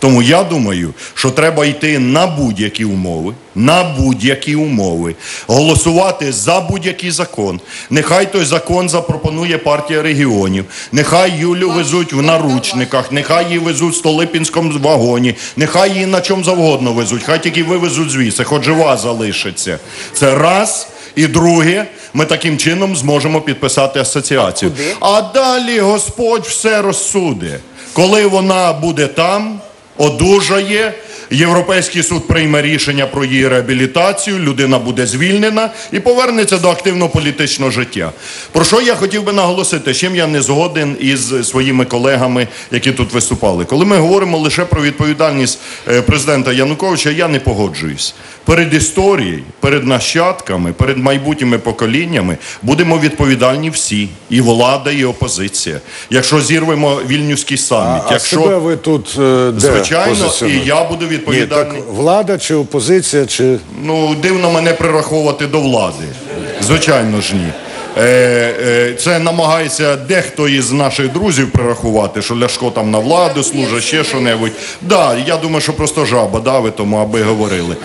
Тому я думаю, що треба йти на будь-які умови, на будь-які умови, голосувати за будь-який закон. Нехай той закон запропонує партія регіонів, нехай Юлю везуть в наручниках, нехай її везуть в Столипінському вагоні, нехай її на чому завгодно везуть, хай тільки вивезуть звідси, хоч жива залишиться. Це раз. І друге, ми таким чином зможемо підписати асоціацію. А далі Господь все розсуде. Коли вона буде там, одужає, Європейський суд прийме рішення про її реабілітацію, людина буде звільнена і повернеться до активного політичного життя. Про що я хотів би наголосити, чим я не згоден із своїми колегами, які тут виступали. Коли ми говоримо лише про відповідальність е, президента Януковича, я не погоджуюсь. Перед історією, перед нащадками, перед майбутніми поколіннями будемо відповідальні всі, і влада, і опозиція. Якщо зірвемо вільнюський саміт, А якщо себе ви тут е, де звичайно, і я буду Ні, відповідальний. влада чи опозиція, чи Ну, дивно мене прираховувати до влади. Звичайно ж ні. Е, е, це намагається дехто із наших друзів прирахувати, що Ляшко там на владу служить, ще що-небудь. Да, я думаю, що просто жаба давить тому, аби говорили.